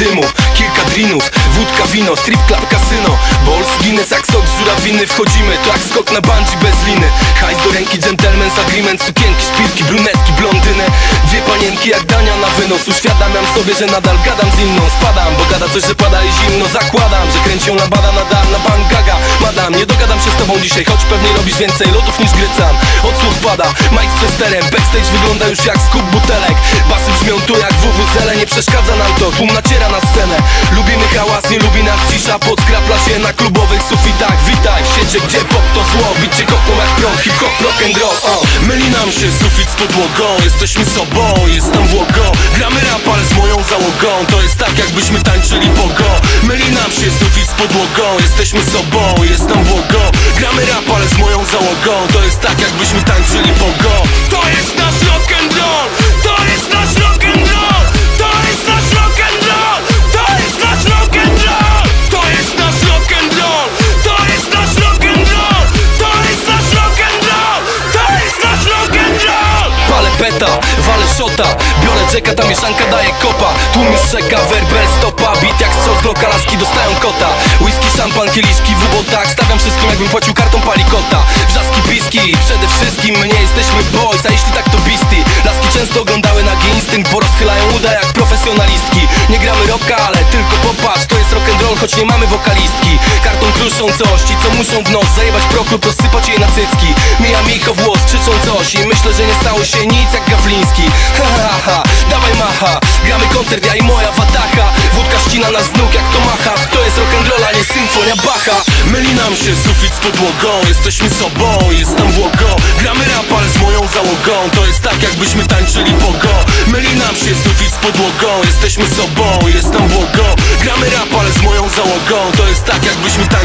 dymu, kilka drinów Wódka, wino, strip club, kasyno. Bol z Guinness, jak sok z żurawiny. Wchodzimy, to jak skok na bandzi bez liny. Hajs do ręki, gentleman's agreement Sukienki, szpilki, brunetki, blondynę Dwie panienki jak dania na wynos. Uświadamiam sobie, że nadal gadam z inną. Spadam, bo gada coś, że pada i zimno. Zakładam, że kręcią na bada nadal dogadam się z tobą dzisiaj Choć pewnie robisz więcej lotów niż grycam Odsłuch pada, Mike z przesterem Backstage wygląda już jak skup butelek. Basy brzmią tu jak WWZL Nie przeszkadza nam to, tłum naciera na scenę. Lubimy hałas, nie lubi nas cisza. Podskrapla się na klubowych sufitach. Witaj w gdzie pop to zło? Bicie kopną jak prąd, hip-hop, rock and roll oh. Myli nam się sufit z podłogą Jesteśmy sobą, jest nam błogo Gramy rap, ale z moją załogą. To jest tak jakbyśmy tańczyli pogo podłogą Jesteśmy sobą, jest nam błogo. Gramy rap, ale z moją załogą To jest tak jakbyśmy tańczyli pogo Jacka, ta mieszanka daje kopa. Tłum już czeka, werbel stopa Beat jak strzał z bloka, laski dostają kota. Whisky, szampan, kieliszki w ubotach Stawiam wszystkim jakbym płacił kartą palikota. Wrzaski, piski, przede wszystkim My nie jesteśmy boys, a jeśli tak to beastie Laski często oglądały nagi instynkt Bo rozchylają uda jak profesjonalistki. Nie gramy rocka, ale tylko popatrz. To jest rock and roll, choć nie mamy wokalistki. Karton kruszą coś, ci co muszą w nos Zajebać proklub, rozsypać jej na cycki. Mija Micho włos, krzyczą coś I myślę, że nie stało się nic jak Gawliński koncert, ja i moja watacha Wódka ścina nas z nóg jak to macha. To jest rock'n'roll, a nie symfonia Bacha. Myli nam się sufit z podłogą. Jesteśmy sobą, jest nam błogo. Gramy rap, ale z moją załogą. To jest tak jakbyśmy tańczyli pogo Myli nam się sufit z podłogą. Jesteśmy sobą, jest nam błogo. Gramy rap, ale z moją załogą. To jest tak jakbyśmy tańczyli